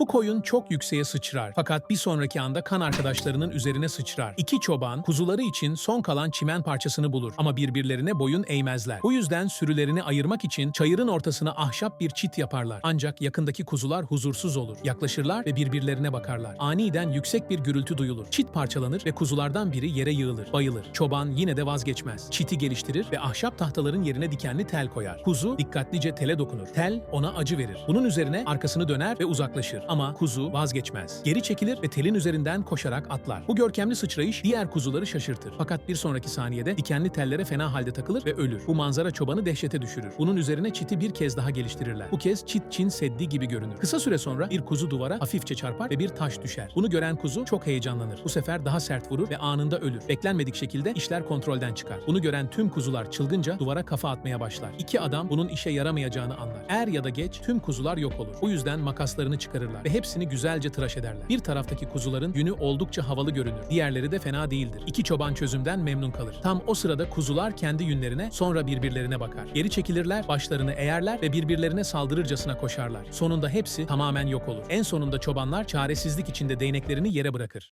Bu koyun çok yükseğe sıçrar fakat bir sonraki anda kan arkadaşlarının üzerine sıçrar. İki çoban kuzuları için son kalan çimen parçasını bulur ama birbirlerine boyun eğmezler. Bu yüzden sürülerini ayırmak için çayırın ortasına ahşap bir çit yaparlar. Ancak yakındaki kuzular huzursuz olur. Yaklaşırlar ve birbirlerine bakarlar. Aniden yüksek bir gürültü duyulur. Çit parçalanır ve kuzulardan biri yere yığılır, bayılır. Çoban yine de vazgeçmez. Çiti geliştirir ve ahşap tahtaların yerine dikenli tel koyar. Kuzu dikkatlice tele dokunur. Tel ona acı verir. Bunun üzerine arkasını döner ve uzaklaşır. Ama kuzu vazgeçmez. Geri çekilir ve telin üzerinden koşarak atlar. Bu görkemli sıçrayış diğer kuzuları şaşırtır. Fakat bir sonraki saniyede dikenli tellere fena halde takılır ve ölür. Bu manzara çobanı dehşete düşürür. Bunun üzerine çiti bir kez daha geliştirirler. Bu kez çit Çin Seddi gibi görünür. Kısa süre sonra bir kuzu duvara hafifçe çarpar ve bir taş düşer. Bunu gören kuzu çok heyecanlanır. Bu sefer daha sert vurur ve anında ölür. Beklenmedik şekilde işler kontrolden çıkar. Bunu gören tüm kuzular çılgınca duvara kafa atmaya başlar. İki adam bunun işe yaramayacağını anlar. Er ya da geç tüm kuzular yok olur. Bu yüzden makaslarını çıkarırlar ve hepsini güzelce tıraş ederler. Bir taraftaki kuzuların yünü oldukça havalı görünür. Diğerleri de fena değildir. İki çoban çözümden memnun kalır. Tam o sırada kuzular kendi yünlerine sonra birbirlerine bakar. Geri çekilirler, başlarını eğerler ve birbirlerine saldırırcasına koşarlar. Sonunda hepsi tamamen yok olur. En sonunda çobanlar çaresizlik içinde değneklerini yere bırakır.